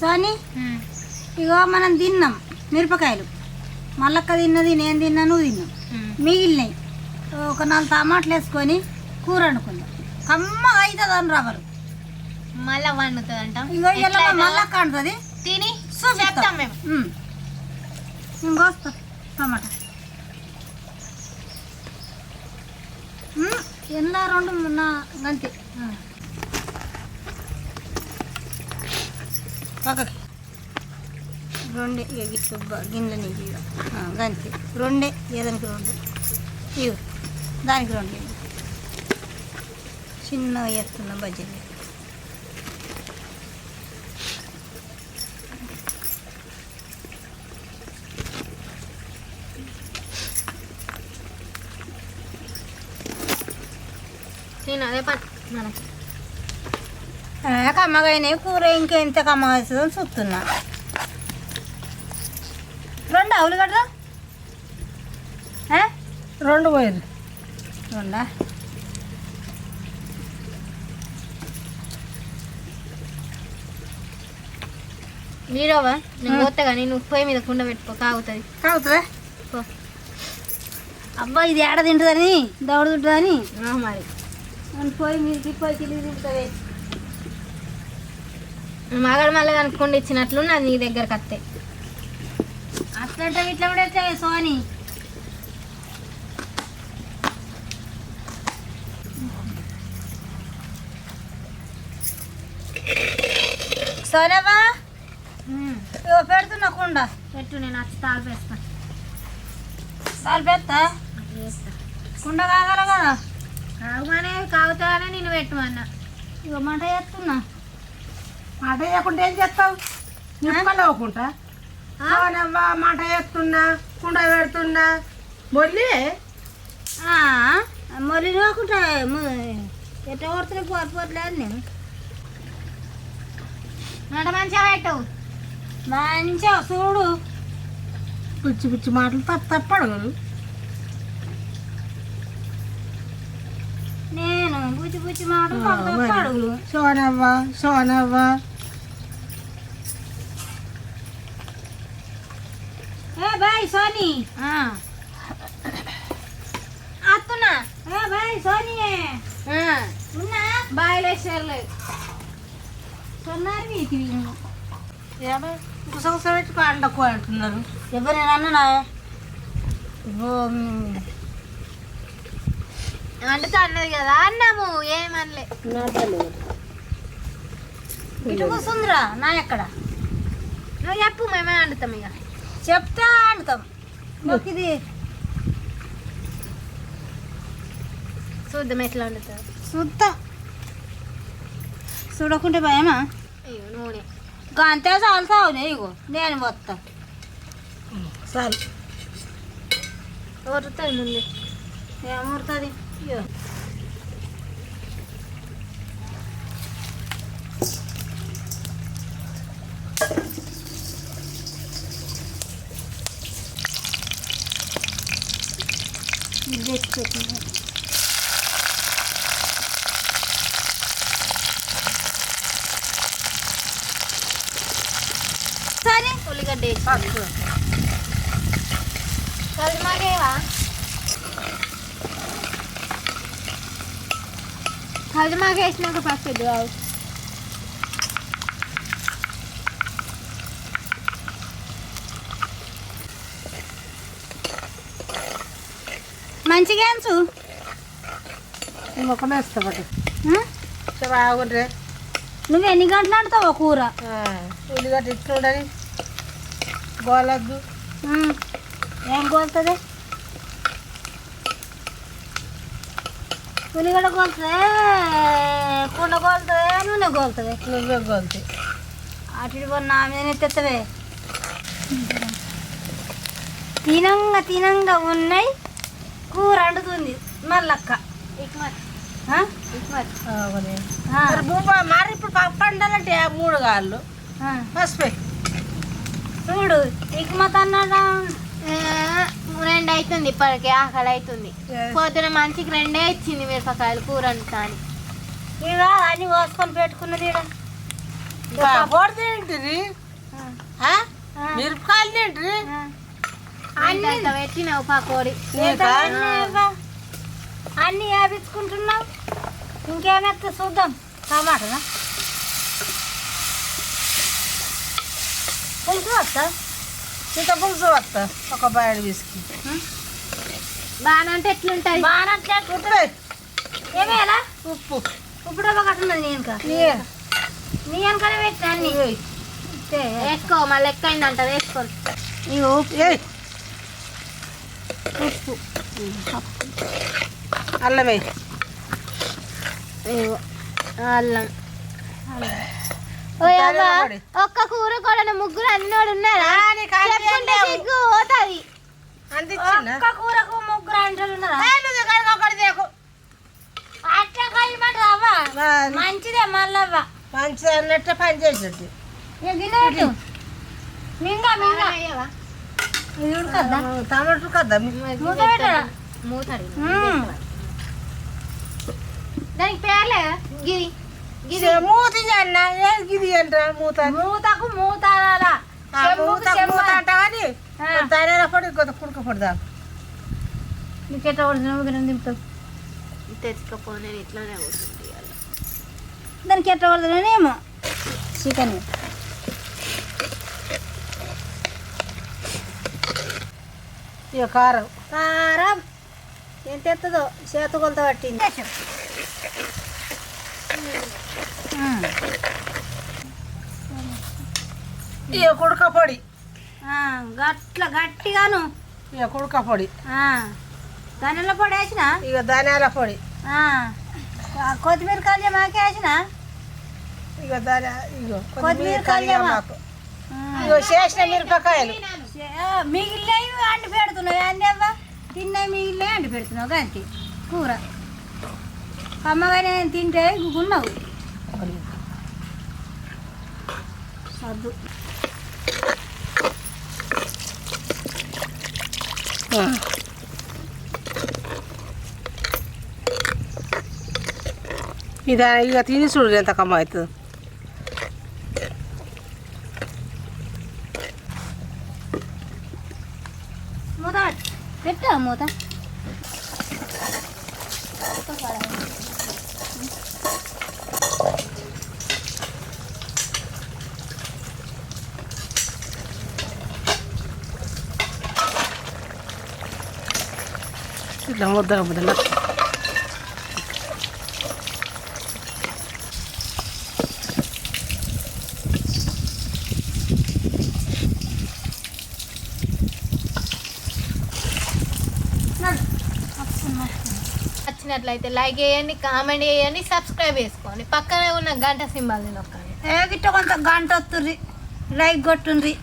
సోని? ఇగో మనం తిన్నాం మిరపకాయలు. మల్లక్క తిన్నది నేను తిన్నా నువ్వు తిన్నాం మిగిలినాయి. ఒక నాలుగు టమాటాలు వేసుకొని కూర వండుకుందాం. కమ్మగా అవుతుంది అని రవ్వలు. మళ్ళా వండుతుంది అంట ఇగో ఇలా మల్లక్క అంటుంది. తిని చూపిస్తాం. మేము. ఇంకొస్తా టమాటా. ఎన్నో రెండు నా గంతి పక్కకి రెండే గిన్నె నీకు ఇక ఆ, గంతి రెండే ఏదానికి రెండు? ఇవి దానికి రెండు ఇవి. చిన్నగా వేస్తున్నా బజ్జీలు. తిను అదే పని మనకి కమ్మగైనాయి కూర ఇంకెంత కమ్మగా వస్తుందో చూస్తున్నా. రెండు ఆవులు కదా రెండు పోయింది రెండా? నీరవ్వ నేను పోతే కానీ నువ్వు పొయ్యి మీద కుండ పెట్టుకో కాగుతుంది. కావుతుందా పో. అబ్బా ఇది ఏడ తింటుందని? దౌడు తింటుందని? ఆ మరి. అని పోయి మీరు పోయి తిరిగి తింటుంది. మగడు మళ్ళీ కనుక్కుండి ఇచ్చినట్లు నాది నీ దగ్గరకు వస్తే అట్లంటే ఇట్లా కూడా వచ్చాయి సోని సోనమ్మా ఇగో పెడుతున్నా కుండ. పెట్టు నేను వచ్చి తాగిపేస్తా సాల్ పెడతా కుండ కాగల కదా కాగుమనే కాగుతానే నేను పెట్టుమన్నా ఇగో మంట చేస్తున్నా. మాట చేయకుండా ఏం చేస్తావు? నిప్పలు అవ్వకుండా. అవునవ్వా మాట చేస్తున్నా కుండ పెడుతున్నా. మొల్లి మరి రాకుండా ఎట్లా కొడుతున్నా పోరిపోట్లేదు నేను నడ మంచిగా పెట్టు. మంచిగా చూడు. పిచ్చి పిచ్చి మాటలు తప్ప తప్పడు. నేను బుచ్చి బుచ్చి మాట అడుగులు సోనవ్వ సోనవ్వ ఏ బాయ్ సోని అత్తున్నా ఏ బాయ్ సోని ఉన్నా బాయిలేసారులేదు కొన్నారు వీటివి గుసగుస పెట్టి పండకు అంటున్నారు ఎవరైనా అన్ననా వండుతా అన్నది కదా అన్నాము ఏమనలే. ఇటు కూర్చుందిరా నా ఎక్కడ? నువ్వు చెప్పు మేమే వండుతాం ఇక. చెప్తా అంటాం మాకు ఇది చూద్దాం ఎట్లా వండుతారు. చూద్దాం చూడకుంటే భయమా? అయ్యో నూనె. అంతే చాలు సావునే ఇగో నేను వస్తా సరే వరుతుంది ముందు? ఏమవుతుంది ఇగో ఇది తెచ్చి పెట్టిన. సరే ఉల్లిగడ్డ వేసి కలిమాగేవా కలిమాగ వేసినాక ఫస్ట్ కావు మంచిగా అంచు ఇంకొక వేస్తా ఒకటి ఆ? బాగుంటే నువ్వు ఎన్ని గంటలు ఆడుతావు కూర? ఉల్లిగడ్డ ఇట్లుండని. గోలద్దు. ఏం కోలుతుంది ఉల్లిగడ్డ కోలుతుంది కుండ కోలుతుంది నూనె కోలుతుంది నువ్వే గోల్తి అటు నా మీద తెత్తవే తినంగా తినంగా ఉన్నాయి కూర ఆ. భూపా మరి ఇప్పుడు పండాలంటే మూడు గాళ్ళు ఆ. పసిపోయి చూడు ఇకమత్ అన్నాడా రెండు అవుతుంది ఇప్పటికే ఆకలి అవుతుంది పొద్దున మంచికి రెండే ఇచ్చింది మిరపకాయలు కూర అని ఇక అన్ని కోసుకొని పెట్టుకున్నది తింటుంది మిరపకాయలు తింటుంది అన్ని. పెట్టినావు పకోడి అన్ని వేపించుకుంటున్నావు? ఇంకేమెత్త చూద్దాం. టమాటా వస్తా చింత పులుసు వస్తా. ఒక బయట విసికి బాగా అంటే ఎట్లుంటది బాగా ఉప్పుడే ఏమేలా ఉప్పు. ఇప్పుడు ఒక కట్టున్నది నేను. నీ వెనకాల పెట్టిన వేసుకో మళ్ళీ ఎక్కువైంది అంటది వేసుకోండి ఇగో ఏయ్. ఉప్పు. అల్లమే ఇగో అల్లం. ఒక్క కూర కూడా ముగ్గురు అన్నోడు ఉన్నారా? చెప్పుంటే సిగ్గు పోతుంది. అందించిన ఒక్క కూరకు ముగ్గురు ఉన్నారా? అట్లా అవ్వ? మంచిదే మళ్ళవ్వ మంచి అన్నట్టు పని చేసేది. మింగా మింగా. ఇది ఉడకద్దా? టమాటో కదా మూత పెట్టరా? మూతడి మ్మ్. దానికి పేర్లే? గిరి. గిరి. మూత అన్న. అంట మూత? మూతకు మూత చెంబుకు మూత అంట కానీ ఆ. ధనియాల పొడి కొత్త కుడుక పొడిదా నీకు ఎట్లా పడుతున్నావు గిన్నె దింపుతావు తెచ్చుకపో నేను ఇట్లానే. దానికి ఎట్లా పడుతున్నానేమో చికెన్. ఇక కారం. కారం. ఎంత ఎత్తుందో? చేతుకొలత పట్టింది. ఇక కుడక పొడి గట్ల గట్టిగాను. ఇక కుడక పొడి ధనియాల పొడి వేసిన? ఇక ధనియాల పొడి. కొత్తిమీర కాల్య మాకే వేసిన? ఇక ఇగో కొత్తిమీర. కలియమాకు ఇగో చేసిన మిరపకాయలు. మిగిలినవి అంటి పెడుతున్నావు. అందేవ్వా తిన్నవి మిగిలినవి అంటి పెడుతున్నావు. అంతే కూర. అమ్మగానే తింటే? గున్నావు సర్దు ఆ. ఇది ఇక తిని చూడు ఎంత కమ్మ అవుతుంది మూత పెట్టు. పెట్టా మూత ఇట్లా నచ్చినట్లయితే లైక్ చేయండి కామెంట్ చేయండి సబ్స్క్రైబ్ చేసుకోండి. పక్కనే ఉన్న గంట సింబల్ని నొక్కండి. ఏ గిట్ట కొంత గంట వస్తుంది లైక్ కొట్టుండ్రి.